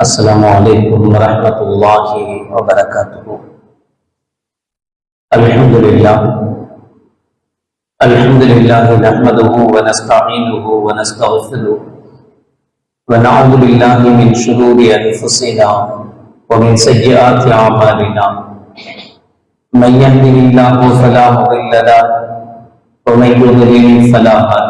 السلام عليكم ورحمة الله وبركاته الحمد لله الحمد لله نحمده ونستعينه ونستغفره ونعوذ بالله من شرور أنفسنا ومن سيئات أعمالنا من يهده الله فلا مضل له، ومن يضلل فلا هادي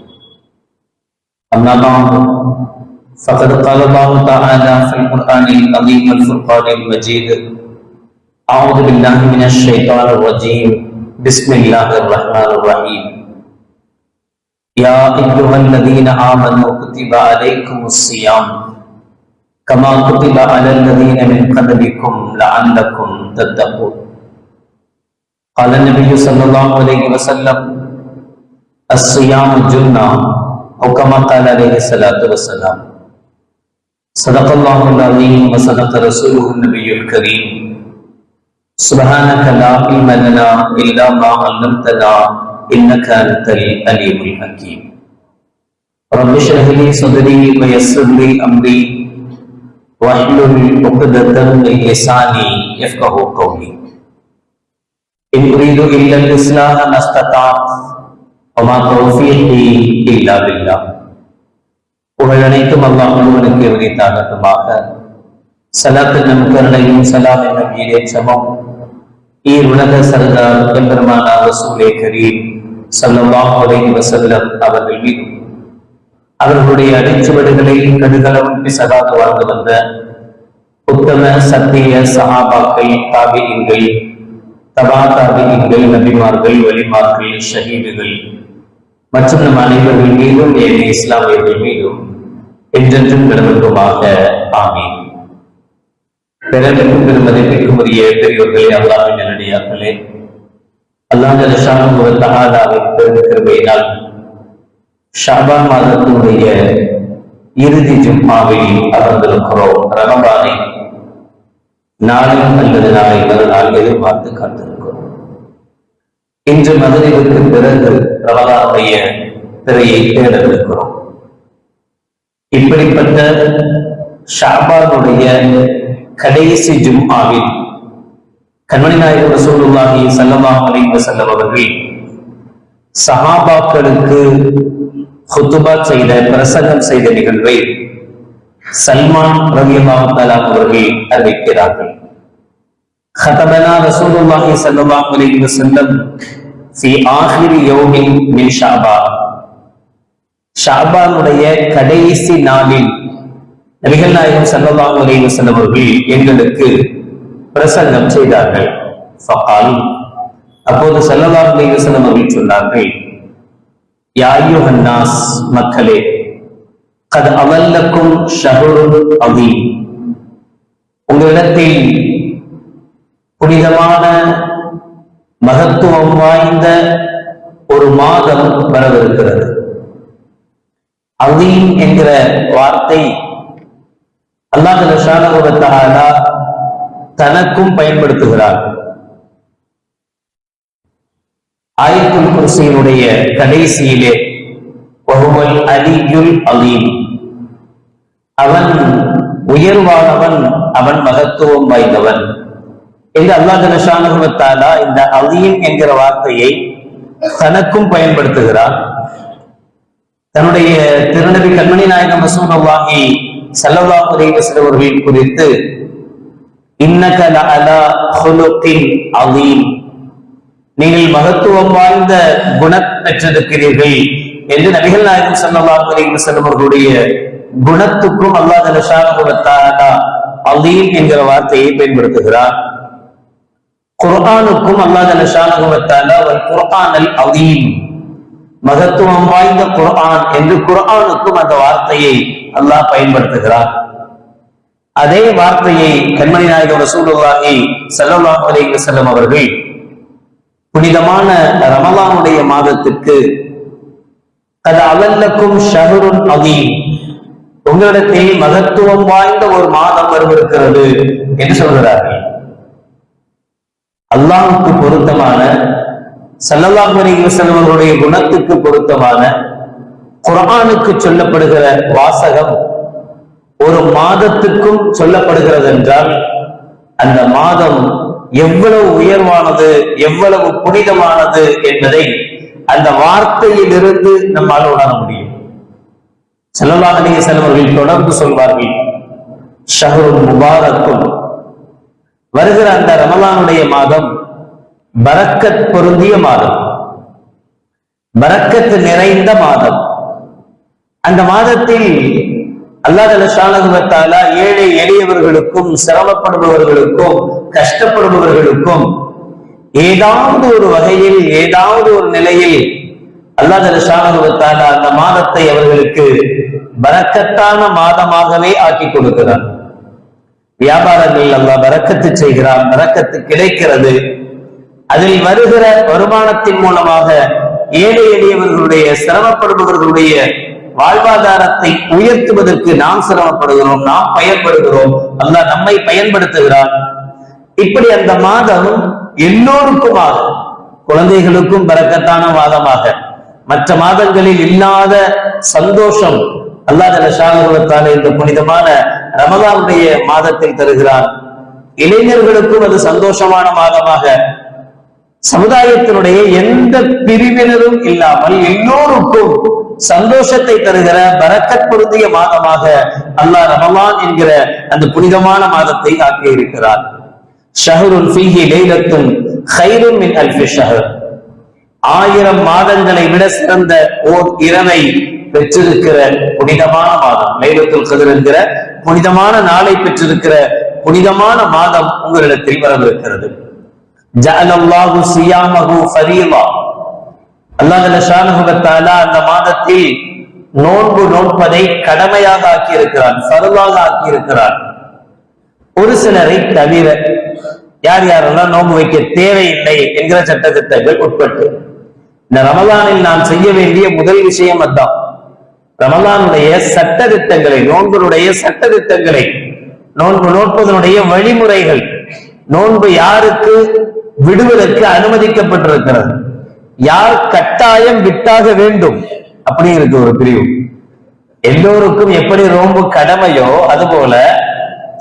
أما بعد، فقد قال الله تعالى في القرآن العظيم الفرقان المجيد أعوذ بالله من الشيطان الرجيم. بسم الله الرحمن الرحيم. يا أيها الذين آمنوا كتب عليكم الصيام كما كتب على الذين من قبلكم لعلكم تتقون. قال النبي صلى الله عليه وسلم الصيام جنة. أو كما قال عليه الصلاة والسلام صدق الله العظيم وصدق رسوله النبي الكريم. سبحانك لا علم لنا إلا ما علمتنا إنك أنت العليم الحكيم. رب اشرح لي صدري ويسر لي أمري واحلل عقدة من لساني يفقه قولي. إن أريد إلا الإصلاح ما استطعت புகழனைத்தும் அல்லாஹ் முழுவனுக்கு அவர்களுடைய அடிச்சுவடுகளை கடுகளவும் பிசகாக வாழ்ந்து வந்த உத்தம சத்திய சகாபாக்கள் தாபியங்கள் தபா தாபியங்கள் நபிமார்கள் வலிமார்கள் ஷஹீதுகள் மற்றும் நம் அனைவர்கள் மீதும் ஏழை இஸ்லாமியர்கள் மீதும் என்றென்றும் நிலவட்டுமாக ஆமீன். பிறருக்கும் பெருமதிப்பிற்கும் உரிய பெரியோர்களே அல்லாவின் நல்லடியார்களே அல்லாஹ் ஷானுவின் பெருமிருமையினால் ஷாபான் மாதத்தினுடைய இறுதி ஜும்மாவில் அமர்ந்திருக்கிறோம். ரமபானை நாளை அல்லது நாளை மறுநாள் எதிர்பார்த்து காத்திருக்கிறோம். இன்று மதுரைக்கு பிறகு பிரபலாவுடைய திரையை தேர்ந்தெடுக்கிறோம். இப்படிப்பட்ட ஷாபானுடைய கடைசி ஜும்மாவில் கண்மணி நாயகர் ரசூலுல்லாஹி சல்லல்லாஹு அலைஹி வஸல்லம் அவர்கள் சஹாபாக்களுக்கு ஹுத்துபா செய்த பிரசங்கம் செய்த நிகழ்வை சல்மான் ரவியல்லாஹு தலா அவர்கள் அறிவிக்கிறார்கள். ஹதபனா ரசூலுல்லாஹி சல்லல்லாஹு அலைஹி வஸல்லம் சி ஆஹிரி யோமின் மின் ஷாபா ஷாபானுடைய கடைசி நாளில் நபிகள் நாயகம் செல்லலாம் உரைவு செல்லவர்கள் எங்களுக்கு பிரசங்கம் செய்தார்கள் ஃபகால் அப்போது செல்லலாம் உரைவு செல்லவர்கள் சொன்னார்கள் யாயுஹன்னாஸ் மக்களே கத் அவல்லக்கும் ஷஹுரும் அவி உங்களிடத்தில் புனிதமான மகத்துவம் வாய்ந்த ஒரு மாதம் வரவிருக்கிறது. அவீம் என்கிற வார்த்தை அல்லாஹாலா தனக்கும் பயன்படுத்துகிறார். ஆயத்துல் குர்சியினுடைய கடைசியிலே ஒருவல் அலியுல் அலீம். அவன் உயர்வானவன் அவன் மகத்துவம் வாய்ந்தவன். என்று அல்லாஹாலா இந்த அலீம் என்கிற வார்த்தையை தனக்கும் பயன்படுத்துகிறார். தன்னுடைய திருநபி கண்மணி நாயகம் ரசூலுல்லாஹி ஸல்லல்லாஹு அலைஹி வஸல்லம் அவர்கள் குறித்து இன்னக நீங்கள் மகத்துவம் வாய்ந்த குண பெற்றிருக்கிறீர்கள் என்று நபிகள் நாயகம் சல்லவா அலைஹி வஸல்லம் அவர்களுடைய குணத்துக்கும் அல்லாஹ் அலீம் என்கிற வார்த்தையை பயன்படுத்துகிறார். குர்ஆனுக்கும் அல்லாஹ் ஜல்லஷானஹு வ தஆலா வல் மகத்துவம் வாய்ந்த குர்ஆன் என்று குர்ஆனுக்கும் அந்த வார்த்தையை அல்லாஹ் பயன்படுத்துகிறார். அதே வார்த்தையை கண்மணி நாயகம் ரசூலுல்லாஹி ஸல்லல்லாஹு அலைஹி வஸல்லம் அவர்கள் புனிதமான ரமலானுடைய மாதத்துக்கு அது அவல்லக்கும் ஷஹருன் அதீம் உங்களிடத்தில் மகத்துவம் வாய்ந்த ஒரு மாதம் வரவிருக்கிறது என்று சொல்கிறார்கள். அல்லாஹுக்கு பொருத்தமான சல்லல்லாஹு அலைஹி அவர்களுடைய குணத்துக்கு பொருத்தமான குரானுக்கு சொல்லப்படுகிற வாசகம் ஒரு மாதத்துக்கும் சொல்லப்படுகிறது என்றால் அந்த மாதம் எவ்வளவு உயர்வானது எவ்வளவு புனிதமானது என்பதை அந்த வார்த்தையிலிருந்து நம்மால் உணர முடியும். ஸல்லல்லாஹு அலைஹி வஸல்லம் தொடர்ந்து சொல்வார்கள் ஷஹ்ருன் முபாரக்கும் வருகிற அந்த ரமலானுடைய மாதம் பரக்கத் பொருந்திய மாதம். பரக்கத்து நிறைந்த மாதம். அந்த மாதத்தில் அல்லாஹால ஏழை எளியவர்களுக்கும் சிரமப்படுபவர்களுக்கும் கஷ்டப்படுபவர்களுக்கும் ஏதாவது ஒரு வகையில் ஏதாவது ஒரு நிலையில் அல்லாஹால அந்த மாதத்தை அவர்களுக்கு பரக்கத்தான மாதமாகவே ஆக்கி கொடுக்கிறார் வியாபாரங்கள் அல்லா வரக்கத்து செய்கிறான் வரக்கத்து கிடைக்கிறது. அதில் வருகிற வருமானத்தின் மூலமாக ஏழை எளியவர்களுடைய சிரமப்படுபவர்களுடைய வாழ்வாதாரத்தை உயர்த்துவதற்கு நாம் சிரமப்படுகிறோம் நாம் பயன்படுகிறோம். அல்லாஹ் நம்மை பயன்படுத்துகிறான். இப்படி அந்த மாதம் எல்லோருக்குமாக குழந்தைகளுக்கும் பறக்கத்தான மாதமாக மற்ற மாதங்களில் இல்லாத சந்தோஷம் அல்லாத இந்த புனிதமான ரமதானுடைய மாதத்தில் தருகிறார். இளைஞர்களுக்கும் அது சந்தோஷமான மாதமாக. சமுதாயத்தினுடைய எந்த பிரிவினரும் இல்லாமல் எல்லோருக்கும் சந்தோஷத்தை தருகிற பரக்கத் பொருந்திய மாதமாக அல்லாஹ் ரமலான் என்கிற அந்த புனிதமான மாதத்தை ஆக்கி இருக்கிறார். ஷஹருன் ஃபீஹி லைலத்தும் ஹைருன் மின் அல்ஃபி ஷஹர் ஆயிரம் மாதங்களை விட சிறந்த ஓர் இரவை பெற்றிருக்கிற புனிதமான மாதம். லைலத்துல் கதிர் என்கிற புனிதமான நாளை பெற்றிருக்கிற புனிதமான மாதம் உங்களிடத்தில் வரவிருக்கிறது. ஜஅலல்லாஹு சியாமஹு ஃபரீலா அல்லாஹ் ஜல்லஷானஹு அந்த மாதத்தில் நோன்பு நோன்பதை கடமையாக ஆக்கி இருக்கிறான் ஃபர்லாக ஆக்கி இருக்கிறான் ஒரு சிலரை தவிர யார் யாரெல்லாம் நோன்பு வைக்க தேவையில்லை என்கிற சட்டத்திட்டங்கள் உட்பட்டு இந்த ரமலானில் நான் செய்ய வேண்டிய முதல் விஷயம் அதான் ரமலானுடைய சட்டத்திட்டங்களை நோன்புடைய சட்டத்திட்டங்களை நோன்பு நோட்பதனுடைய வழிமுறைகள் நோன்பு யாருக்கு விடுவதற்கு அனுமதிக்கப்பட்டிருக்கிறது? யார் கட்டாயம் விட்டாக வேண்டும்? அப்படி இருக்கு ஒரு பிரிவு. எல்லோருக்கும் எப்படி நோன்பு கடமையோ அதுபோல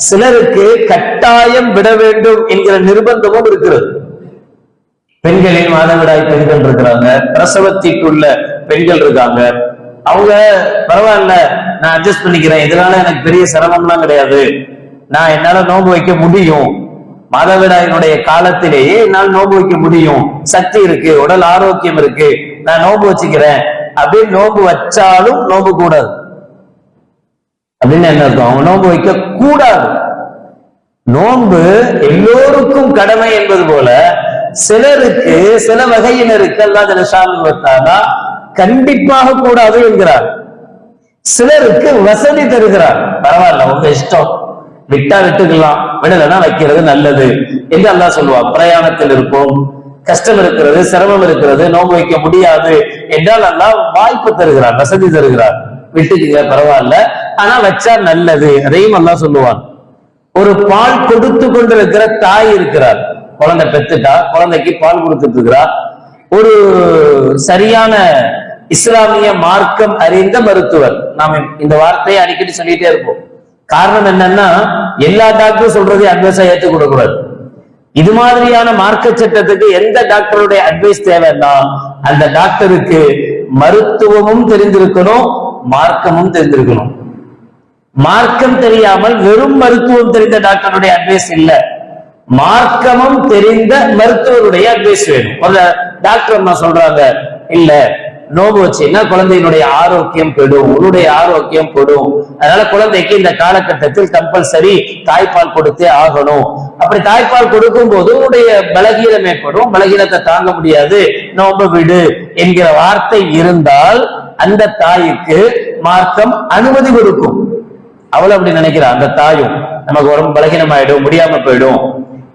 சிலருக்கு கட்டாயம் விட வேண்டும் என்கிற நிர்பந்தமும் இருக்கிறது. பெண்களின் மாதவிடாய் பெண்கள் இருக்கிறாங்க பிரசவத்திற்குள்ள பெண்கள் இருக்காங்க அவங்க பரவாயில்ல நான் அட்ஜஸ்ட் பண்ணிக்கிறேன். இதனால எனக்கு பெரிய சிரமம்லாம் கிடையாது. நான் என்னால நோன்பு வைக்க முடியும். மாதவிடாயினுடைய காலத்திலேயே என்னால் நோன்பு வைக்க முடியும். சக்தி இருக்கு உடல் ஆரோக்கியம் இருக்கு. நான் நோன்பு வச்சுக்கிறேன். அப்படின்னு நோன்பு வச்சாலும் நோன்பு கூடாது. அப்படின்னு என்ன அவங்க நோன்பு வைக்க கூடாது. நோன்பு எல்லோருக்கும் கடமை என்பது போல சிலருக்கு சில வகையினருக்கு அல்லா கண்டிப்பாக கூடாது என்கிறார். சிலருக்கு வசதி தருகிறார். பரவாயில்ல உங்க இஷ்டம். விட்டா விட்டுக்கலாம். விடலைன்னா வைக்கிறது நல்லது என்று அல்லா சொல்லுவா பிரயாணத்தில் இருக்கும் கஷ்டம் இருக்கிறது சிரமம் இருக்கிறது நோன்பு வைக்க முடியாது என்றால் அல்லா வாய்ப்பு தருகிறார் வசதி தருகிறார். விட்டுக்குங்க பரவாயில்ல. ஆனா வச்சா நல்லது அதையும் அல்லா சொல்லுவான். ஒரு பால் கொடுத்து கொண்டிருக்கிற தாய் இருக்கிறார். குழந்தை பெத்துட்டா குழந்தைக்கு பால் கொடுத்துட்டு இருக்கிறார் ஒரு சரியான இஸ்லாமிய மார்க்கம் அறிந்த மருத்துவர். நாம் இந்த வார்த்தையை அடிக்கடி சொல்லிட்டே இருப்போம். காரணம் என்னன்னா எல்லா டாக்டரும் சொல்றதை அட்வைஸா ஏற்றுக் கொடுக்கூடாது இது மாதிரியான மார்க்க சட்டத்துக்கு எந்த டாக்டருடைய அட்வைஸ் தேவைன்னா அந்த டாக்டருக்கு மருத்துவமும் தெரிந்திருக்கணும் மார்க்கமும் தெரிந்திருக்கணும். மார்க்கம் தெரியாமல் வெறும் மருத்துவம் தெரிந்த டாக்டருடைய அட்வைஸ் இல்ல. மார்க்கமும் தெரிந்த மருத்துவருடைய அட்வைஸ் வேணும். முதல்ல டாக்டர் அம்மா சொல்றாங்க இல்ல நோவு வச்சீங்கன்னா குழந்தையினுடைய ஆரோக்கியம் கெடும் உன்னுடைய ஆரோக்கியம் கெடும். அதனால குழந்தைக்கு இந்த காலகட்டத்தில் கம்பல்சரி தாய்ப்பால் கொடுத்தே ஆகணும். அப்படி தாய்ப்பால் கொடுக்கும் போது உன்னுடைய பலகீனம் ஏற்படும் பலகீனத்தை தாங்க முடியாது. நோம்பு விடு என்கிற வார்த்தை இருந்தால் அந்த தாய்க்கு மார்க்கம் அனுமதி கொடுக்கும். அவ்வளவு அப்படி நினைக்கிறா அந்த தாயும் நமக்கு உடம்பு பலகீனமாயிடும் முடியாம போயிடும்.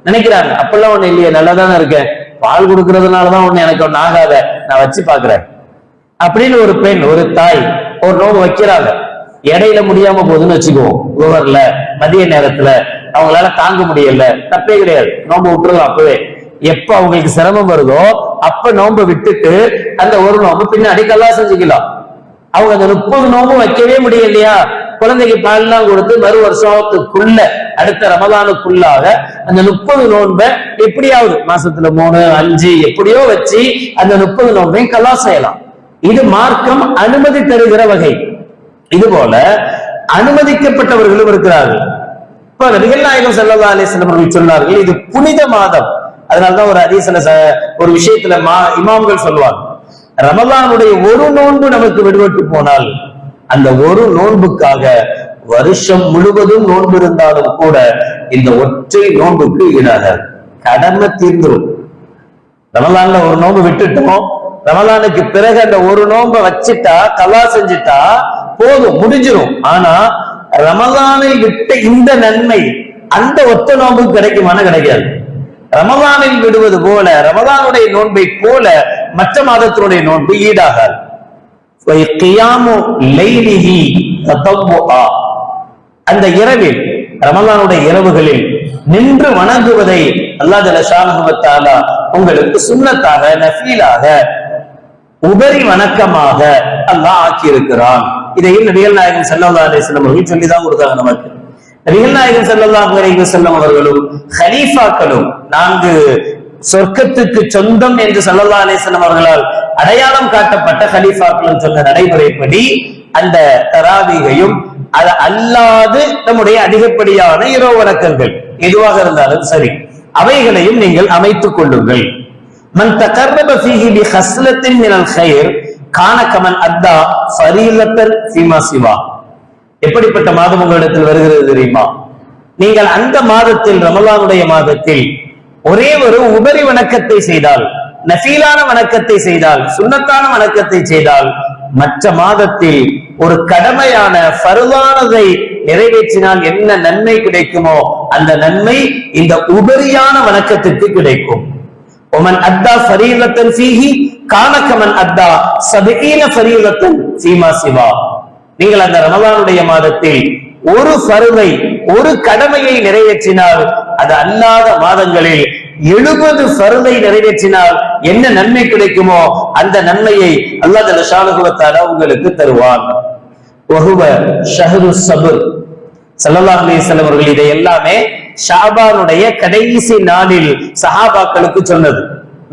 நினைக்கிறாங்க. அப்பெல்லாம் ஒண்ணு இல்லையே நல்லா தானே இருக்கேன். பால் கொடுக்கறதுனாலதான் ஒண்ணு எனக்கு ஒண்ணு ஆகாத. நான் வச்சு பாக்குறேன் அப்படின்னு ஒரு பெண் ஒரு தாய் ஒரு நோம்பு வைக்கிறாங்க. இடையில முடியாம போகுதுன்னு வச்சுக்குவோம். ஓவர்ல மதிய நேரத்துல அவங்களால தாங்க முடியல. தப்பே கிடையாது. நோம்பு விட்டுறலாம் அப்பவே. எப்ப அவங்களுக்கு சிரமம் வருதோ அப்ப நோம்பு விட்டுட்டு அந்த ஒரு நோம்பு பின்னாடி கல்லா செஞ்சுக்கலாம் அவங்க அந்த முப்பது நோம்பும் வைக்கவே முடியலையா? குழந்தைக்கு பால்லாம் கொடுத்து மறு வருஷத்துக்குள்ள அடுத்த ரமதானுக்குள்ளாக அந்த முப்பது நோன்பை எப்படியாவது மாசத்துல மூணு அஞ்சு எப்படியோ வச்சு அந்த முப்பது நோன்பையும் கலா செய்யலாம். இது மார்க்கம் அனுமதி தருகிற வகை. இது போல அனுமதிக்கப்பட்டவர்களும் இருக்கிறார்கள். இப்ப நபிகள் நாயகம் செல்லதா அலைஹி அவர்கள் சொன்னார்கள் இது புனித மாதம். அதனாலதான் ஒரு அதிசல ச- ஒரு விஷயத்துல மா இமாம்கள் சொல்லுவாங்க ரமலானுடைய ஒரு நோன்பு நமக்கு விடுபட்டு போனால் அந்த ஒரு நோன்புக்காக வருஷம் முழுவதும் நோன்பு இருந்தாலும் கூட இந்த ஒற்றை நோன்புக்கு ஈடாக கடமை தீர்ந்துடும் ரமலான்ல ஒரு நோன்பு விட்டுட்டோம். ரமலானுக்கு பிறகு அந்த ஒரு நோன்பை வச்சுட்டா கலா செஞ்சுட்டா போதும் முடிஞ்சிடும் ஆனா ரமலானை விட்ட இந்த நன்மை அந்த ஒத்த நோன்பு கிடைக்குமான கிடைக்காது. ரமலானில் விடுவது போல ரமலானுடைய நோன்பை போல மற்ற மாதத்தினுடைய நோன்பு ஈடாகாது. அந்த இரவில் ரமலானுடைய இரவுகளில் நின்று வணங்குவதை அல்லாஹ் ஜல்லஷானஹு உங்களுக்கு சுன்னத்தாக நஃபீலாக உபரி வணக்கமாக அல்லாஹ் ஆக்கியிருக்கிறான். இதையும் நபிகள் நாயகன் செல்லல்லா அலைஹி வஸல்லம் அவர்கள் சொல்லிதான் கொடுத்தாங்க நமக்கு. நபிகள் நாயகன் செல்லல்லா அலைஹி செல்லம் அவர்களும் ஹலீஃபாக்களும் நான்கு சொர்க்கத்துக்கு சொந்தம் என்று செல்லல்லா அலைஹி அவர்களால் அடையாளம் காட்டப்பட்ட ஹலீஃபாக்களும் சொன்ன நடைமுறைப்படி அந்த தராவீகையும் அது அல்லாது நம்முடைய அதிகப்படியான இரவு வணக்கங்கள் எதுவாக இருந்தாலும் சரி அவைகளையும் நீங்கள் அமைத்துக் கொள்ளுங்கள். மன் தகர்ரப ஃபீஹி பி ஹஸ்லத்தின் மினல் கைர் கான கமன் அத்தா ஃபரீலத்தன் சீமா சிவா. எப்படிப்பட்ட மாதம் உங்களிடத்தில் வருகிறது தெரியுமா? நீங்கள் அந்த மாதத்தில் ரமலானுடைய மாதத்தில் ஒரே ஒரு உபரி வணக்கத்தை செய்தால் நஃபீலான வணக்கத்தை செய்தால் சுண்ணத்தான வணக்கத்தை செய்தால் மற்ற மாதத்தில் ஒரு கடமையான பருவானதை நிறைவேற்றினால் என்ன நன்மை கிடைக்குமோ அந்த நன்மை இந்த உபரியான வணக்கத்திற்கு கிடைக்கும். ஒமன் அத்தா ஃபரீலத்தன் ஃபீஹி கானக்கமன் அத்தா சபீன ஃபரீலத்தன் சீமா சிவா. நீங்கள் அந்த ரமலானுடைய மாதத்தில் ஒரு சருவை ஒரு கடமையை நிறைவேற்றினால் அது அல்லாத மாதங்களில் எழுபது பருதை நிறைவேற்றினால் என்ன நன்மை கிடைக்குமோ அந்த நன்மையை அல்லாஹ் ஜல்லஷானுகுவத்தால உங்களுக்கு தருவான். வஹுவ ஷஹரு சபுர் அவர்கள் இதை எல்லாமே ஷாபானுடைய கடைசி நாளில் சஹாபாக்களுக்கு சொன்னது.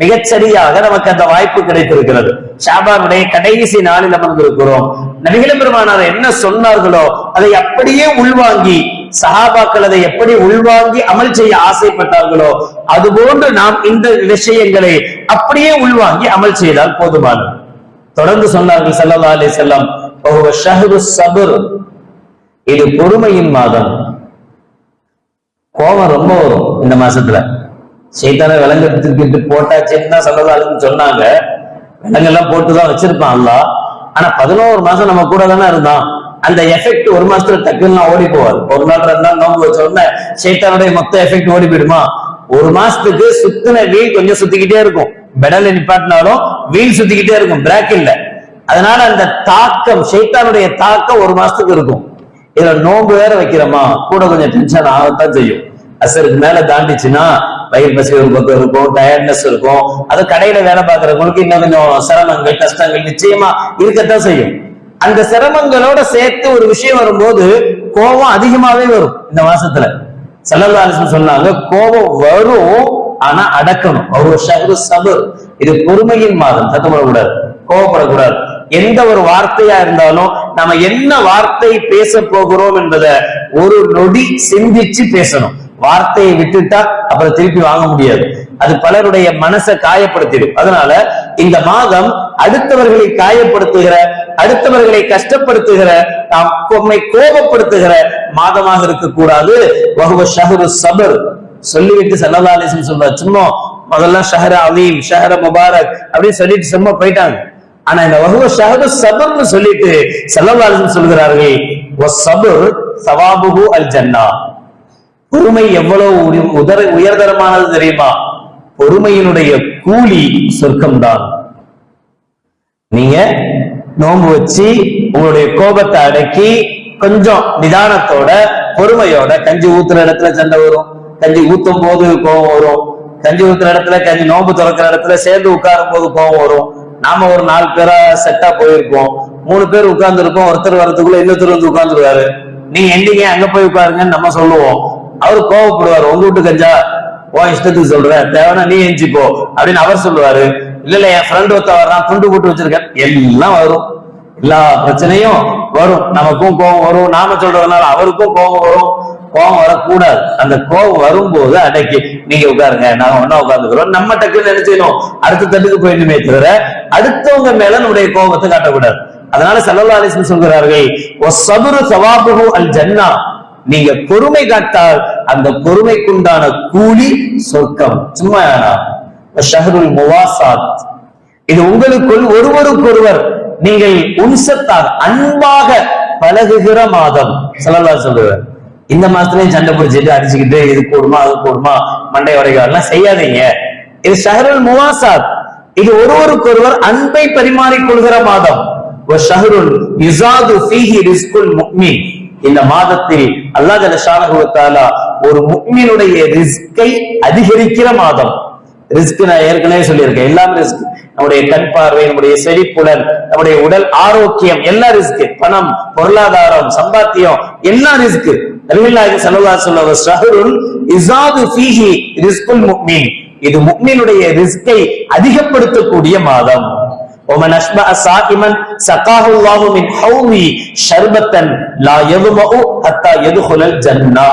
மிகச்சரியாக நமக்கு அந்த வாய்ப்பு கிடைத்திருக்கிறது. ஷாபானுடைய கடைசி நாளில் அமர்ந்திருக்கிறோம். நபிகளும் பெருமானார் என்ன சொன்னார்களோ அதை அப்படியே உள்வாங்கி சஹாபாக்கள் அதை எப்படி உள்வாங்கி அமல் செய்ய ஆசைப்பட்டார்களோ அதுபோன்று நாம் இந்த விஷயங்களை அப்படியே உள்வாங்கி அமல் செய்தால் போதுமானது. தொடர்ந்து சொன்னார்கள் சல்லா அலி செல்லம் "வஹுவ இது பொறுமையின் மாதம். கோபம் ரொம்ப வரும் இந்த மாசத்துல. சைத்தான விலங்கு தூக்கிட்டு போட்டாச்சுன்னு தான் சொல்லதாலுன்னு சொன்னாங்க. விலங்கெல்லாம் போட்டுதான் வச்சிருப்பான் அல்லாஹ். ஆனா பதினோரு மாசம் நம்ம கூட தானே இருந்தான். அந்த எஃபெக்ட் ஒரு மாசத்துல டக்குன்னு ஓடி போவாது ஒரு நாள் ரெண்டு நாள் நோம்பு வச்ச உடனே சைத்தானுடைய மொத்த எஃபெக்ட் ஓடி போயிடுமா? ஒரு மாசத்துக்கு சுத்தின வீல் கொஞ்சம் சுத்திக்கிட்டே இருக்கும். பெடல நிப்பாட்டினாலும் வீல் சுத்திக்கிட்டே இருக்கும். பிரேக் இல்ல. அதனால அந்த தாக்கம் சைத்தானுடைய தாக்கம் ஒரு மாசத்துக்கு இருக்கும். இதுல நோன்பு வேற வைக்கிறோமா? கூட கொஞ்சம் டென்ஷன் ஆகத்தான் செய்யும். அசருக்கு மேல தாண்டிச்சுன்னா வயிறு பசி ஒரு பக்கம் இருக்கும் டயர்ட்னஸ் இருக்கும். அது கடையில வேலை பார்க்கறவங்களுக்கு இன்னும் கொஞ்சம் சிரமங்கள் கஷ்டங்கள் நிச்சயமா இருக்கத்தான் செய்யும். அந்த சிரமங்களோட சேர்த்து ஒரு விஷயம் வரும்போது கோபம் அதிகமாவே வரும் இந்த மாசத்துல. செல்லல்லாலிசன் சொன்னாங்க கோபம் வரும் ஆனா அடக்கணும். ஒரு ஷஹரு சபர் இது பொறுமையின் மாதம் சத்தப்படக்கூடாது கோபப்படக்கூடாது. எந்த ஒரு வார்த்தையா இருந்தாலும் நாம என்ன வார்த்தை பேச போகிறோம் என்பதை ஒரு நொடி சிந்திச்சு பேசணும். வார்த்தையை விட்டுட்டா அப்புறம் திருப்பி வாங்க முடியாது. அது பலருடைய மனசை காயப்படுத்திடும். அதனால இந்த மாதம் அடுத்தவர்களை காயப்படுத்துகிற அடுத்தவர்களை கஷ்டப்படுத்துகிற நம்மை கோபப்படுத்துகிற மாதமாக இருக்கக்கூடாது. வகுவ ஷஹரு சபர் சொல்லிவிட்டு சல்லல்லாஹு சொல்றாரு சும்மா முதல்ல ஷஹர அலீம் ஷஹர முபாரக் அப்படின்னு சொல்லிட்டு சும்மா போயிட்டாங்க. ஆனா இந்த வகுவ ஷஹரு சபர்னு சொல்லிட்டு சல்லல்லாஹு சொல்கிறார்கள் சபர் சவாபுகு அல் ஜன்னா பொறுமை எவ்வளவு உதர உயர்தரமானது தெரியுமா? பொறுமையினுடைய கூலி சொர்க்கம்தான். நீங்க நோன்பு வச்சு உங்களுடைய கோபத்தை அடக்கி கொஞ்சம் நிதானத்தோட பொறுமையோட கஞ்சி ஊத்துற இடத்துல சண்டை வரும். கஞ்சி ஊத்தும் போது கோபம் வரும். கஞ்சி ஊத்துற இடத்துல கஞ்சி நோன்பு திறக்கிற இடத்துல சேர்ந்து உட்காரும் போது கோபம் வரும். நாம ஒரு நாலு பேரா செட்டா போயிருப்போம். மூணு பேர் உட்கார்ந்து இருக்கோம் ஒருத்தர் வரதுக்குள்ள இன்னொருத்தர் வந்து உட்கார்ந்துருவாரு. நீங்க எண்டிங்க அங்க போய் உட்காருங்கன்னு நம்ம சொல்லுவோம். அவரு கோவப்படுவார். உங்க வீட்டு கஞ்சா? உன் இஷ்டத்துக்கு சொல்ற தேவைன்னா நீ எஞ்சிப்போ அப்படின்னு அவர் சொல்லுவாரு. இல்ல இல்ல என் ஃப்ரெண்ட் ஒருத்த வர்றான் துண்டு போட்டு வச்சிருக்கேன். எல்லாம் வரும். எல்லா பிரச்சனையும் வரும். நமக்கும் கோபம் வரும். நாம சொல்றதுனால அவருக்கும் கோபம் வரும். கோபம் வரக்கூடாது. அந்த கோபம் வரும்போது அடக்கி நீங்க உட்காருங்க நாங்க ஒன்னா உட்கார்ந்துக்கிறோம். நம்ம டக்குன்னு நினைச்சிடும் அடுத்த தட்டுக்கு போயிட்டுமே தவிர அடுத்தவங்க மேல நம்முடைய கோபத்தை காட்டக்கூடாது. அதனால செல்லல்லா அலிஸ்லம் சொல்கிறார்கள் சபுரு சவாபுகு அல் ஜன்னா. நீங்க பொறுமை காட்டால் அந்த பொறுமைக்குண்டான கூலி சொர்க்கம். சும்மா ஷஹருல் முவாசாத். இது உங்களுக்குள் ஒருவருக்கொருவர் நீங்கள் உன்சத்தாக அன்பாக பழகுகிற மாதம். சொல்லலா சொல்லுவார் இந்த மாசத்துலயும் சண்டை பிடிச்சிட்டு அடிச்சுக்கிட்டு இது கூடுமா அது கூடுமா மண்டை உடைக்கலாம் செய்யாதீங்க. இது ஷஹருல் முவாசாத். இது ஒருவருக்கொருவர் அன்பை பரிமாறிக்கொள்கிற மாதம். ஷஹருல் யுசாது ஃபீஹி ரிஸ்குல் முக்மின். இந்த மாதத்தில் அல்லாஹ் ஒரு முக்மீனுடைய ரிஸ்கை அதிகரிக்கிற மாதம். ரிஸ்க் நான் ஏற்கனவே சொல்லியிருக்கேன் எல்லாம் ரிஸ்க் நம்முடைய கண் பார்வை நம்முடைய செழிப்புடன் நம்முடைய உடல் ஆரோக்கியம் எல்லாம் ரிஸ்க் பணம் பொருளாதாரம் சம்பாத்தியம் எல்லாம் ரிஸ்க் நபிகளாஹி ஸல்லல்லாஹு அலைஹி வஸல்லம் ஷஹருல் இஸாது ஃபீஹி ரிஸ்குல் முக்மின் இது முக்மினுடைய ரிஸ்கை அதிகப்படுத்தக்கூடிய மாதம் ومن أشبع صائما سقاه الله من حوضي شربة لا يظمأ حتى يدخل الجنة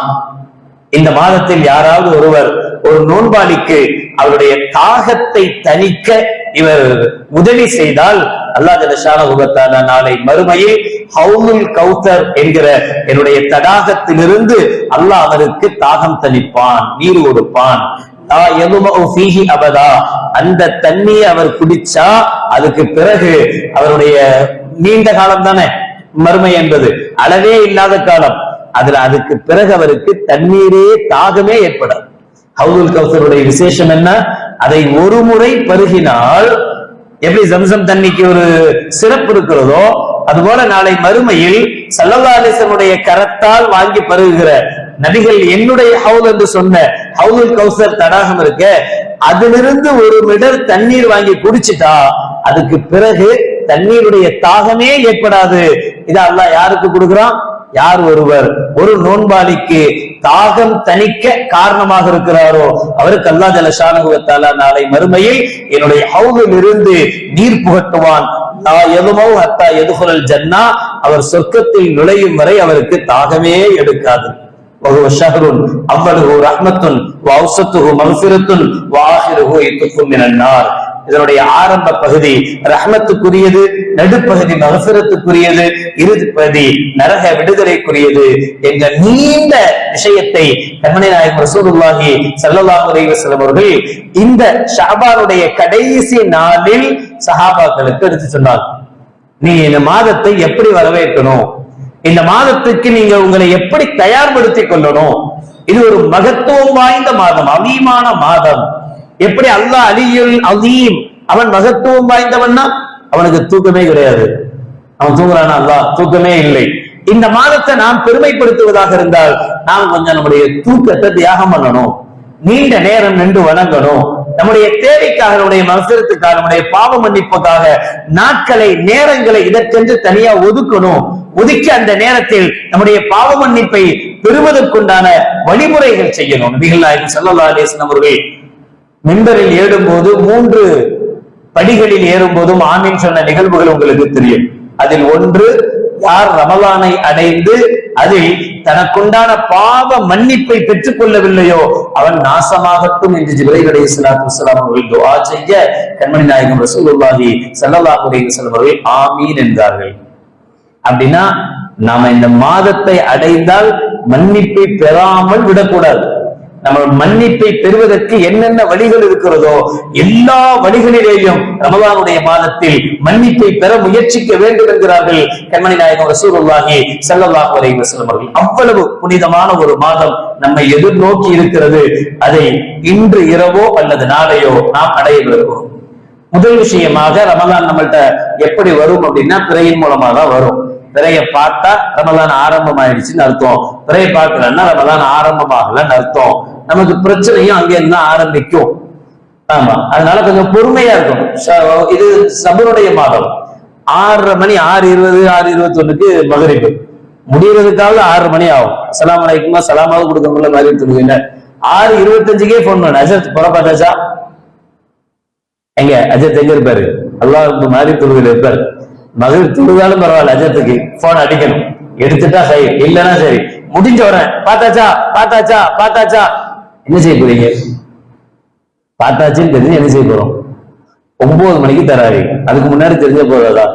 இந்த மாதத்தில் யாராவது ஒருவர் ஒரு நோன்பாளிக்கு அவருடைய தாகத்தை தணிக்க இவர் உதவி செய்தால் அல்லாஹ் ஜலஷான உபத்தான நாளை மறுமையில் ஹவுமுல் கௌத்தர் என்கிற என்னுடைய தடாகத்திலிருந்து அல்லாஹ் அவருக்கு தாகம் தணிப்பான் நீர் கொடுப்பான். அபதா. அந்த தண்ணியை அவர் குடிச்சா அதுக்கு பிறகு அவருடைய நீண்ட காலம் தானே? மறுமை என்பது. அளவே இல்லாத காலம். அதுல அதுக்கு பிறகு அவருக்கு தண்ணீரே தாகமே ஏற்படாது. ஹவுதுல் கௌசருடைய விசேஷம் என்ன? அதை ஒரு முறை பருகினால் எப்படி ஜம்சம் தண்ணிக்கு ஒரு சிறப்பு இருக்கிறதோ அதுபோல நாளை மறுமையில் சல்லல்லாலிசனுடைய கரத்தால் வாங்கி பருகுகிற நபிகள் என்னுடைய ஹவுல் என்று சொன்ன ஹவுல் கௌசர் தடாகம் இருக்க அதிலிருந்து ஒரு மிடர் தண்ணீர் வாங்கி குடிச்சிட்டா அதுக்கு பிறகு தண்ணீருடைய தாகமே ஏற்படாது. இதை அல்லாஹ் யாருக்கு கொடுக்குறான்? யார் ஒருவர்? ஒரு நோன்பாளிக்கு தாகம் தணிக்க காரணமாக இருக்கிறாரோ அவருக்கு அல்லா ஜலஷானுவத்தாலா நாளை மறுமையில் என்னுடைய ஹவுலில் இருந்து நீர் புகட்டுவான் நான் எதுமோ அத்தா எதுகுரல் ஜன்னா அவர் சொர்க்கத்தில் நுழையும் வரை அவருக்கு தாகமே எடுக்காது وهو شهر أوله رحمة وأوسطه مغفرة وآخره يتق من النار இதனுடைய ஆரம்ப பகுதி ரஹமத்துக்குரியது நடுப்பகுதி மகசுரத்துக்குரியது இறுதி பகுதி நரக விடுதலைக்குரியது என்ற நீண்ட விஷயத்தை கண்மணி நாயகம் ரசூலுல்லாஹி ஸல்லல்லாஹு செல்வர்கள் இந்த ஷாபானுடைய கடைசி நாளில் சஹாபாக்களுக்கு எடுத்து சொன்னார். நீங்க இந்த மாதத்தை எப்படி வரவேற்கணும்? இந்த மாதத்துக்கு நீங்க உங்களை எப்படி தயார்படுத்திக் கொள்ளணும்? இது ஒரு மகத்துவம் வாய்ந்த மாதம் அபிமான மாதம். எப்படி அல்லாஹ் அலியுல் அலீம் அவன் மகத்துவம் வாய்ந்தவன்னா? அவனுக்கு தூக்கமே கிடையாது. அவன் தூங்குறானா அல்லாஹ் தூக்கமே இல்லை. இந்த மாதத்தை நாம் பெருமைப்படுத்துவதாக இருந்தால் நாம் கொஞ்சம் நம்முடைய தூக்கத்தை தியாகம் பண்ணணும். நீண்ட நேரம் நின்று வணங்கணும். நம்முடைய தேவைக்காக நம்முடைய மனசிரத்துக்காக நம்முடைய பாவ மன்னிப்புக்காக நாட்களை நேரங்களை இதற்கென்று தனியா ஒதுக்கணும். ஒதுக்கி அந்த நேரத்தில் நம்முடைய பாவ மன்னிப்பை பெறுவதற்குண்டான வழிமுறைகள் செய்யணும். நபிகள் நாயகம் ஸல்லல்லாஹு அவர்கள் மின்பரில் ஏறும்போது மூன்று படிகளில் ஏறும்போதும் ஆமீன் சொன்ன நிகழ்வுகள் உங்களுக்கு தெரியும். அதில் ஒன்று யார் ரமலானை அடைந்து அதில் தனக்குண்டான பாவ மன்னிப்பை பெற்றுக் கொள்ளவில்லையோ அவன் நாசமாகட்டும் என்று ஜிப்ரைல் அலைஹிஸ்ஸலாத்து வஸ்ஸலாம் அவர்கள் துவா செய்ய கண்மணி நாயகம் ரசூலுல்லாஹி ஸல்லல்லாஹு அலைஹி அவர்கள் ஆமீன் என்றார்கள். அப்படின்னா நாம இந்த மாதத்தை அடைந்தால் மன்னிப்பை பெறாமல் விடக்கூடாது. நம்ம மன்னிப்பை பெறுவதற்கு என்னென்ன வழிகள் இருக்கிறதோ எல்லா வழிகளிலேயும் ரமதானுடைய மாதத்தில் மன்னிப்பை பெற முயற்சிக்க வேண்டும் என்கிறார்கள் கண்மணி நாயகம் ரசூலுல்லாஹி ஸல்லல்லாஹு வரை அவர்கள். அவ்வளவு புனிதமான ஒரு மாதம் நம்மை எதிர்நோக்கி இருக்கிறது. அதை இன்று இரவோ அல்லது நாளையோ நாம் அடையவிருக்கிறோம் முதல் விஷயமாக ரமதான் நம்மள்ட்ட எப்படி வரும் அப்படின்னா பிறையின் மூலமா தான் வரும். பிறைய பார்த்தா ரமதான் ஆரம்பம் ஆயிடுச்சுன்னு அர்த்தம். பிறைய பார்க்கலன்னா ரமதான் ஆரம்பமாகலன்னு அர்த்தம். நமக்கு பிரச்சனையும் அங்கேருந்து தான் ஆரம்பிக்கும். ஆமா. அதனால கொஞ்சம் பொறுமையா இருக்கும் ச- இது சபருடைய மாதம். ஆறரை மணி ஆறு இருபது ஆறு இருபத்தி ஒண்ணுக்கு மகரிப்பு. முடியறதுக்காக ஆறு மணி ஆகும். சலாம் அலைக்குமா சலாமாவது கொடுக்கணும்ல முடியல மாதிரி சொல்லுவீங்க ஆறு இருபத்தஞ்சுக்கே போன் பண்ண. அஜத் புறப்பட்டாச்சா எங்க? அஜத் எங்க இருப்பாரு? அல்லாஹ் மாதிரி துருவில் இருப்பாரு. மகிழ் தொழுதாலும் பரவாயில்ல அஜத்துக்கு போன் அடிக்கணும். எடுத்துட்டா சரி இல்லைன்னா சரி. முடிஞ்ச வர பார்த்தாச்சா? பார்த்தாச்சா? பார்த்தாச்சா? என்ன செய்ய போறீங்க? பார்த்தாச்சுன்னு தெரிஞ்சு என்ன செய்ய போறோம்? ஒன்பது மணிக்கு தராரு அதுக்கு முன்னாடி தெரிஞ்ச போறதா?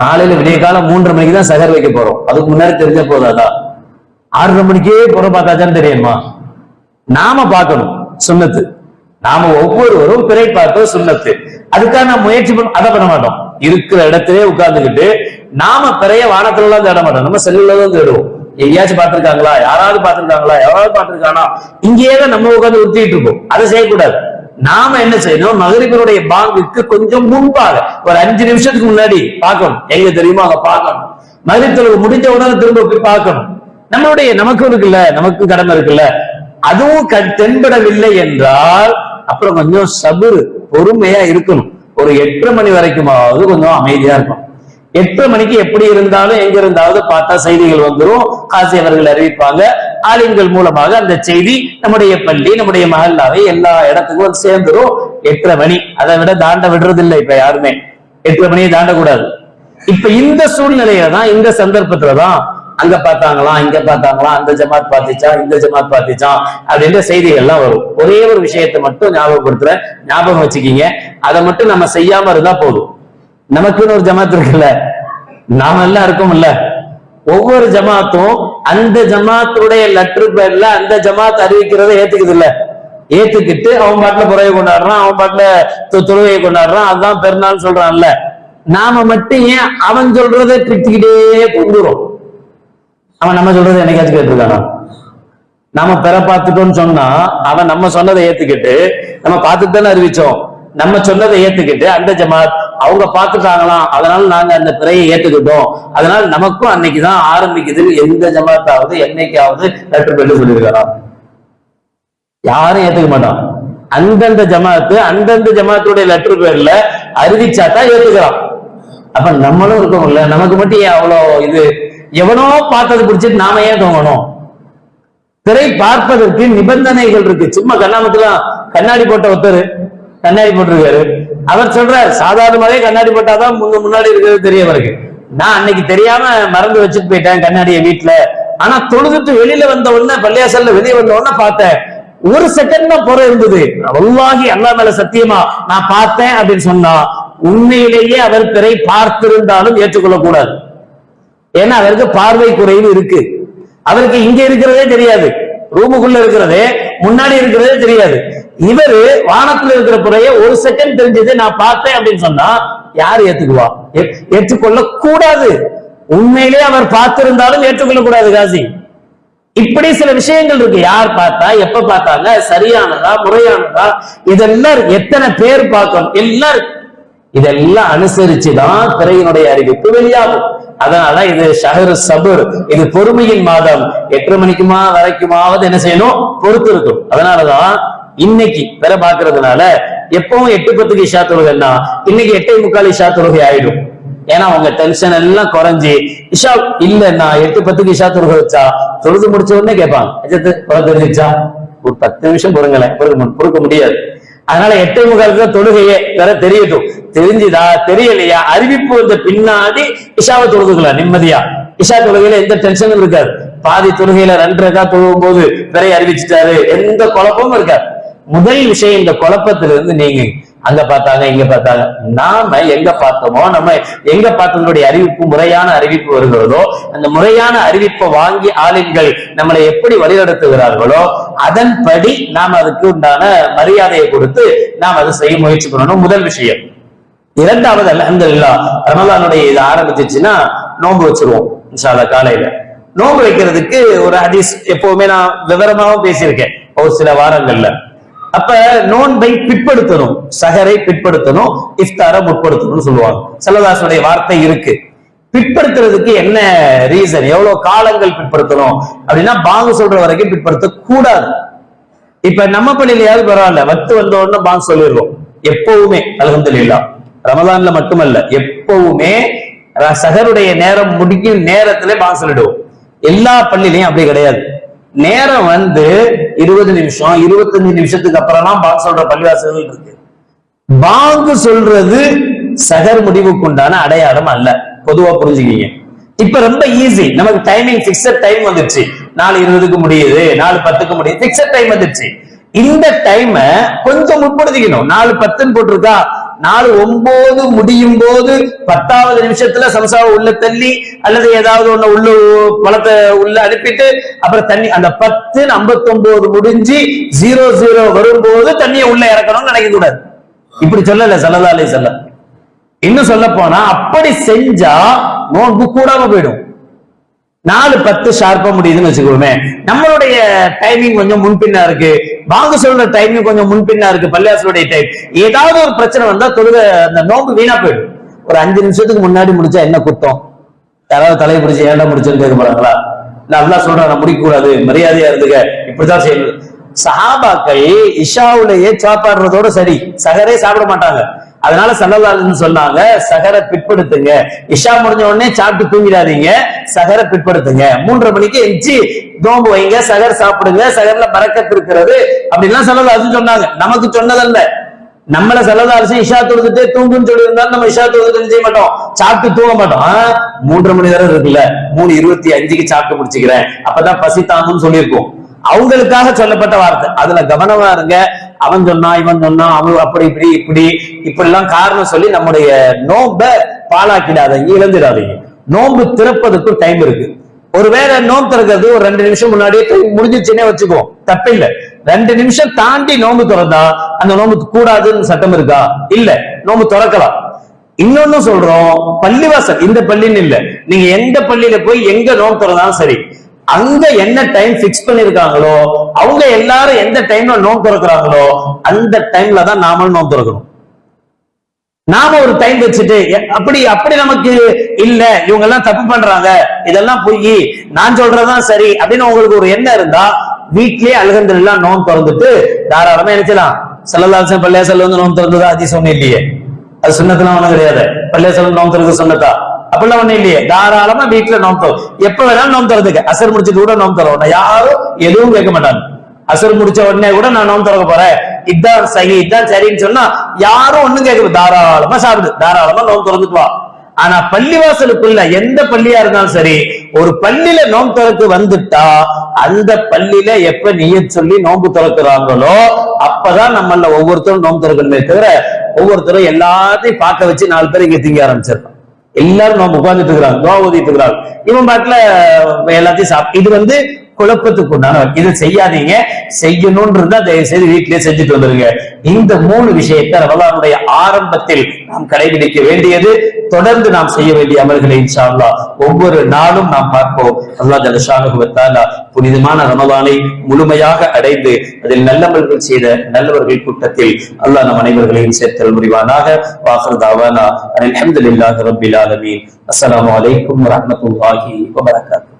காலையில விடிய காலம் மூன்றரை மணிக்கு தான் சகர் வைக்க போறோம். அதுக்கு முன்னாடி தெரிஞ்ச போதாதா ஆறரை மணிக்கே புறம் பார்த்தாச்சான்னு தெரியுமா? நாம பார்க்கணும் சுண்ணத்து. நாம ஒவ்வொருவரும் பிறை பார்ப்பது சுண்ணத்து. அதுக்காக நான் முயற்சி பண்ண அதை பண்ண மாட்டோம். இருக்கிற இடத்திலே உட்கார்ந்துகிட்டு நாம பிறைய வானத்துல எல்லாம் தேட மாட்டோம். நம்ம செல்லுல தான் தேடுவோம். எங்கேயாச்சும் பார்த்திருக்காங்களா? யாராவது பார்த்திருக்காங்களா? யாராவது பார்த்திருக்கானா? இங்கேயே தான் நம்ம உட்காந்து உத்திட்டு இருப்போம். அதை செய்யக்கூடாது. நாம என்ன செய்யணும்? மகரிபனுடைய பாங்குக்கு கொஞ்சம் முன்பாக ஒரு அஞ்சு நிமிஷத்துக்கு முன்னாடி பார்க்கணும். எங்க தெரியுமோ? அங்க பார்க்கணும். மகரிப் முடிஞ்ச உடனே திரும்ப போய் பார்க்கணும். நம்மளுடைய நமக்கும் இருக்குல்ல? நமக்கும் கடமை இருக்குல்ல? அதுவும் கண் தென்படவில்லை என்றால் அப்புறம் கொஞ்சம் சபுரு பொறுமையா இருக்கணும். ஒரு எட்டரை மணி வரைக்குமாவது கொஞ்சம் அமைதியா இருக்கும் எட்டு மணிக்கு எப்படி இருந்தாலும் எங்க இருந்தாவது பார்த்தா செய்திகள் வந்துரும். காசி அவர்கள் அறிவிப்பாங்க. ஆலிம்கள் மூலமாக அந்த செய்தி நம்முடைய பள்ளி நம்முடைய மகல்லாவை எல்லா இடத்துக்கும் வந்து சேர்ந்துரும். எட்டரை மணி. அதை விட தாண்ட விடுறதில்லை இப்ப யாருமே. எட்டரை மணியை தாண்டக்கூடாது. இப்ப இந்த சூழ்நிலையில தான் இந்த சந்தர்ப்பத்துல தான் அங்க பார்த்தாங்களாம் இங்க பார்த்தாங்களாம் அந்த ஜமாத் பார்த்துச்சா இந்த ஜமாத் பார்த்துச்சான் அப்படின்ற செய்திகள் எல்லாம் வரும். ஒரே ஒரு விஷயத்தை மட்டும் ஞாபகப்படுத்துற ஞாபகம் வச்சுக்கீங்க. அதை மட்டும் நம்ம செய்யாம இருந்தா போதும். நமக்குன்னு ஒரு ஜமாத் இருக்குல்ல. நாம எல்லாம் இருக்கோம்ல. ஒவ்வொரு ஜமாத்தும் அந்த ஜமாத்துடைய லெட்டர் பேர்ல அந்த ஜமாத் அறிவிக்கிறத ஏத்துக்குது இல்ல ஏத்துக்கிட்டு அவன் பாட்டுல புறைய கொண்டாடுறான் அவன் பாட்டுல தொ- கொண்டாடுறான். அதுதான் பெருநாள் சொல்றான்ல. நாம மட்டும் ஏன் அவன் சொல்றத பிடிச்சுக்கிட்டே கொண்டுறோம் அவன் நம்ம சொல்றதை என்னைக்காச்சும் கேட்டிருக்கானா? நாம பெற பார்த்துட்டோம்னு சொன்னா அவன் நம்ம சொன்னதை ஏத்துக்கிட்டு நம்ம பார்த்துட்டு தானே அறிவிச்சோம். நம்ம சொன்னதை ஏத்துக்கிட்டு அந்த ஜமாத் அவங்க பார்த்துட்டாங்களாம். அதனால நாங்க அந்த பிறையை ஏத்துக்கிட்டோம். அதனால நமக்கும் அன்னைக்குதான் ஆரம்பிக்குது. எந்த ஜமாத்தாவது என்னைக்காவது லெட்டர் பெற்று சொல்லியிருக்கலாம். யாரும் ஏத்துக்க மாட்டான். அந்தந்த ஜமாத்து அந்தந்த ஜமாத்துடைய லெட்டர் பேர்ல அறிவிச்சாத்தான் ஏத்துக்கிறான். அப்ப நம்மளும் இருக்கோம்ல. நமக்கு மட்டும் ஏன் அவ்வளவு இது? எவனோ பார்த்தது பிடிச்சிட்டு நாம ஏன் தோங்கணும்? திரை பார்ப்பதற்கு நிபந்தனைகள் இருக்கு. சும்மா கண்ணாமத்துலாம் கண்ணாடி போட்ட ஒருத்தர் கண்ணாடி போட்டிருக்காரு. அவர் சொல்றாரு சாதாரணமாவே கண்ணாடி போட்டாதான் முன்ன முன்னாடி இருக்கிறது தெரிய வருது. நான் அன்னைக்கு தெரியாம மறந்து வச்சுட்டு போயிட்டேன் கண்ணாடியை வீட்டுல ஆனா தொழுதுட்டு வெளியில வந்த உடனே பள்ளியாசல்ல வெளியே வந்த உடனே பார்த்தேன் ஒரு செகண்ட் தான் புற இருந்தது. அல்லாஹி அல்லா மேல சத்தியமா நான் பார்த்தேன் அப்படின்னு சொன்னா உண்மையிலேயே அவர் பிறை பார்த்திருந்தாலும் ஏற்றுக்கொள்ளக்கூடாது. ஏன்னா அவருக்கு பார்வை குறைவு இருக்கு. அவருக்கு இங்க இருக்கிறதே தெரியாது. ரூமுக்குள்ள இருக்கிறதே முன்னாடி இருக்கிறதே தெரியாது. இவரு வானத்துல இருக்கிற புறைய ஒரு செகண்ட் தெரிஞ்சது நான் பார்த்தேன் அப்படின்னு சொன்னா யார் ஏத்துக்குவா? ஏற்றுக்கொள்ள கூடாது உண்மையிலே அவர் பார்த்திருந்தாலும் ஏற்றுக்கொள்ள கூடாது காசி. இப்படி சில விஷயங்கள் இருக்கு. யார் பார்த்தா எப்ப பார்த்தாங்க? சரியானதா முறையானதா? இதெல்லாம் எத்தனை பேர் பார்க்கணும்? எல்லாரும். இதெல்லாம் அனுசரிச்சுதான் திரையினுடைய அறிவிப்பு வெளியாகும். அதனால இது ஷஹரு சபுர் இது பொறுமையின் மாதம். எட்டு மணிக்குமா வரைக்குமாவது என்ன செய்யணும்? பொறுத்து இருக்கும் அதனாலதான் இன்னைக்கு பெற பாக்குறதுனால எப்பவும் எட்டு பத்துக்கு இஷா தொழுகைன்னா இன்னைக்கு எட்டே முக்கால் இஷா தொழுகை ஆயிடும். ஏன்னா அவங்க டென்ஷன் எல்லாம் குறைஞ்சி இஷா இல்லைன்னா எட்டு பத்துக்கு இஷா தொழுகை வச்சா தொழுது முடிச்ச உடனே கேட்பாங்க குறை தெரிஞ்சிச்சா? ஒரு பத்து நிமிஷம் பொறுங்களேன் பொறுக்க பொறுக்க முடியாது. அதனால எட்டே முக்காலுக்கு தொழுகையே. வேற தெரியட்டும் தெரிஞ்சுதா? தெரியலையா? அறிவிப்பு வந்த பின்னாடி இஷாவை தொழுதுக்கலாம். நிம்மதியா. இஷா தொழுகையில எந்த டென்ஷனும் இருக்காது. பாதி தொழுகையில ரெண்டு ரகா தொழுகும் போது பிறைய அறிவிச்சிட்டாரு. எந்த குழப்பமும் இருக்காது. முதல் விஷயம் இந்த குழப்பத்திலிருந்து நீங்க அங்க பார்த்தாங்க இங்க பார்த்தாங்க. நாம எங்க பார்த்தோமோ நம்ம எங்க பார்த்ததனுடைய அறிவிப்பு முறையான அறிவிப்பு வருகிறதோ அந்த முறையான அறிவிப்பை வாங்கி ஆளுங்கள் நம்மளை எப்படி வழிநடத்துகிறார்களோ அதன்படி நாம் அதுக்கு உண்டான மரியாதையை கொடுத்து நாம் அதை செய்ய முயற்சி பண்ணணும். முதல் விஷயம். இரண்டாவது அல்ஹம்துலில்லா ரமலானுடைய இது ஆரம்பிச்சிச்சுன்னா நோன்பு வச்சிருவோம் இன்ஷால்லா காலையில. நோன்பு வைக்கிறதுக்கு ஒரு ஹதீஸ் எப்பவுமே நான் விவரமாகவும் பேசியிருக்கேன். ஒரு சில வாரங்கள்ல. அப்ப நோன்பை பிற்படுத்தணும் சகரை பிற்படுத்தணும் இஃப்தார முற்படுத்தணும்னு சொல்லுவாங்க. செல்லதாசனுடைய வார்த்தை இருக்கு. பிற்படுத்துறதுக்கு என்ன ரீசன் எவ்வளவு காலங்கள் பிற்படுத்தணும்? அப்படின்னா பாங்கு சொல்ற வரைக்கும் பிற்படுத்த கூடாது இப்ப நம்ம பள்ளியிலையாவது பரவாயில்ல வத்து வந்த உடனே பாங்கு சொல்லிடுவோம். எப்பவுமே அலமதுல்லா ரமதான்ல மட்டுமல்ல எப்பவுமே சகருடைய நேரம் முடிக்கும் நேரத்துல பாங்கு சொல்லிடுவோம். எல்லா பள்ளியிலையும் அப்படி கிடையாது. நேரம் வந்து இருபது நிமிஷம் இருபத்தஞ்சு நிமிஷத்துக்கு அப்புறம்லாம் பாங்கு சொல்ற பள்ளிவாசல்கள் இருக்கு. பாங்கு சொல்றது சகர் முடிவுக்கு உண்டான அடையாளம் அல்ல. பொதுவா புரிஞ்சுக்கிங்க. இப்ப ரொம்ப ஈஸி நமக்கு டைமிங் பிக்சட் டைம் வந்துருச்சு. நாலு இருபதுக்கு முடியுது நாலு பத்துக்கு முடியுது பிக்சட் டைம் வந்துருச்சு. இந்த டைம கொஞ்சம் முற்படுத்திக்கணும். நாலு பத்துன்னு போட்டிருக்கா? நாலு ஒன்பது முடியும் போது பத்தாவது நிமிஷத்துல சம்சாவை உள்ள தள்ளி அல்லது ஏதாவது ஒண்ணு உள்ள பழத்தை உள்ள அனுப்பிட்டு அப்புறம் தண்ணி அந்த பத்து ஐம்பத்தி ஒன்பது முடிஞ்சு ஜீரோ ஜீரோ வரும்போது தண்ணியை உள்ள இறக்கணும்னு நினைக்க கூடாது. இப்படி சொல்லல சல்லதாலே சொல்ல இன்னும் சொல்ல போனா அப்படி செஞ்சா நோன்பு கூடாம போயிடும். நாலு பத்து ஷார்ப்பா முடியுதுன்னு வச்சுக்கோமே. நம்மளுடைய டைமிங் கொஞ்சம் முன்பின்னா இருக்கு. வாங்க சொல்ற டைமிங் கொஞ்சம் முன்பின்னா இருக்கு. பள்ளியாசலுடைய டைம் ஏதாவது ஒரு பிரச்சனை வந்தா தொழுக அந்த நோம்பு வீணா போயிடும். ஒரு அஞ்சு நிமிஷத்துக்கு முன்னாடி முடிச்சா என்ன குத்தம்? யாராவது தலையை பிடிச்சி ஏன்டா முடிச்சுன்னு கேட்க போறாங்களா இல்ல சொல்றேன் நான் முடிக்கக்கூடாது. மரியாதையா இருந்துக்க. இப்படிதான் செய்யணும் சஹாபாக்கள் இஷாவுலயே சாப்பாடுறதோட சரி. சகரே சாப்பிட மாட்டாங்க. அதனால சல்லல்லாஹு சொன்னாங்க சகரை பிற்படுத்துங்க. இஷா முடிஞ்ச உடனே சாப்பிட்டு தூங்கிடாதீங்க. சகர பிற்படுத்துங்க. மூன்றரை மணிக்கு எஞ்சி நோம்பு வைங்க சகர் சாப்பிடுங்க சகர்ல பறக்கத்து இருக்கிறது அப்படின்லாம் சல்லல்லாஹு சொன்னாங்க. நமக்கு சொன்னதல்ல. நம்மள செலவு இஷா தொழுதுட்டு தூங்குன்னு சொல்லி இருந்தாலும் நம்ம இஷா தொழுதுட்டு செய்ய மாட்டோம்? சாப்பிட்டு தூங்க மாட்டோம். மூன்று மூன்றரை மணி நேரம் இருக்குல்ல. மூணு இருபத்தி அஞ்சுக்கு சாப்பிட்டு முடிச்சுக்கிறேன். அப்பதான் பசி தாங்கும்னு சொல்லியிருக்கோம். அவங்களுக்காக சொல்லப்பட்ட வார்த்தை. அதுல கவனமா இருங்க. அவன் சொன்னா இவன் சொன்னா அவன் அப்படி இப்படி இப்படி. இப்படி எல்லாம் காரணம் சொல்லி நம்முடைய நோம்ப பாலாக்கிடாதீங்க இழந்துடாதீங்க நோன்பு திறப்பதுக்கும் டைம் இருக்கு. ஒருவேளை நோன்பு திறக்கிறது ஒரு ரெண்டு நிமிஷம் முன்னாடியே time முடிஞ்சிச்சுன்னே வச்சுக்குவோம். தப்பில்லை. ரெண்டு நிமிஷம் தாண்டி நோன்பு திறந்தா அந்த நோன்பு கூடாதுன்னு சட்டம் இருக்கா? இல்ல. நோன்பு திறக்கலாம். இன்னொன்னு சொல்றோம் பள்ளிவாசல். இந்த பள்ளின்னு இல்ல. நீங்க எந்த பள்ளியில போய் எங்க நோன்பு திறந்தாலும் சரி அங்க என்ன டைம் பிக்ஸ் பண்ணிருக்காங்களோ அவங்க எல்லாரும் எந்த டைம்ல நோன் திறக்கிறாங்களோ அந்த டைம்ல தான் நாமளும் நோன்பு திறக்கணும். நாம ஒரு டைம் வச்சுட்டு அப்படி அப்படி நமக்கு இல்ல இவங்க எல்லாம் தப்பு பண்றாங்க இதெல்லாம் பொய் நான் சொல்றதுதான் சரி அப்படின்னு உங்களுக்கு ஒரு எண்ணம் இருந்தா வீட்லயே அல்ஹம்துலில்லாஹ் நோன் திறந்துட்டு தாராளமா நினைச்சலாம் செல்லலாசன் பள்ளியாசல் வந்து நோன் திறந்ததா அதிசயம் ஒண்ணு இல்லையே. அது சுண்ணத்துலாம் ஒண்ணும் கிடையாது. பள்ளியாசல் நோன் திறந்து சொன்னதா அப்படிலாம் ஒண்ணு இல்லையே. தாராளமா வீட்டுல நோம் தரும் எப்ப வேணாலும் நோம் தரதுக்கு அசர் முடிச்சிட்டு கூட நோம் தரும் யாரும் எதுவும் கேட்க மாட்டாங்க. அசர் முடிச்ச உடனே கூட நான் நோம் திறக்க போறேன். இதுதான் சரி இதான் சரின்னு சொன்னா யாரும் ஒண்ணும் கேட்க தாராளமா சாப்பிடு. தாராளமா நோம் திறந்துக்குவா ஆனா பள்ளிவாசலுக்குள்ள எந்த பள்ளியா இருந்தாலும் சரி ஒரு பள்ளியில நோன்பு திறக்கு வந்துட்டா அந்த பள்ளியில எப்ப நீய சொல்லி நோன்பு திறக்கிறாங்களோ அப்பதான் நம்மள ஒவ்வொருத்தரும் நோன்பு திறக்கணுமே தவிர ஒவ்வொருத்தரும் எல்லாத்தையும் பார்க்க வச்சு நாலு பேர் இங்க திங்க ஆரம்பிச்சிருக்கோம் எல்லாரும் நோம்பு உட்கார்ந்துட்டு இருக்கிறாங்க துவா ஊதிட்டு இருக்கிறாங்க இவன் பாட்டுல எல்லாத்தையும் சாப்பிட்டு இது வந்து குழப்பத்துக்கு உண்டான இதை செய்யாதீங்க. செய்யணும்னு தயவு செய்து வீட்டிலே செஞ்சுட்டு வந்துருங்க. இந்த மூணு விஷயத்தை ரமலானுடைய ஆரம்பத்தில் நாம் கடைபிடிக்க வேண்டியது தொடர்ந்து நாம் செய்ய வேண்டிய அமல்களை இன்ஷா ஒவ்வொரு நாளும் நாம் பார்ப்போம். அல்லாஹ் ஜலஷானு புனிதமான ரமலானை முழுமையாக அடைந்து அதில் நல்லவர்கள் செய்த நல்லவர்கள் கூட்டத்தில் அல்லாஹ் நம் அனைவர்களையும் சேர்த்தல் முடிவானாக வாசல் தாவானா அல்ஹம்துலில்லாஹி ரபில் ஆலமீன். அஸ்லாம் வலைக்கம் வரமத்துல்லாஹி வபரகாத்து.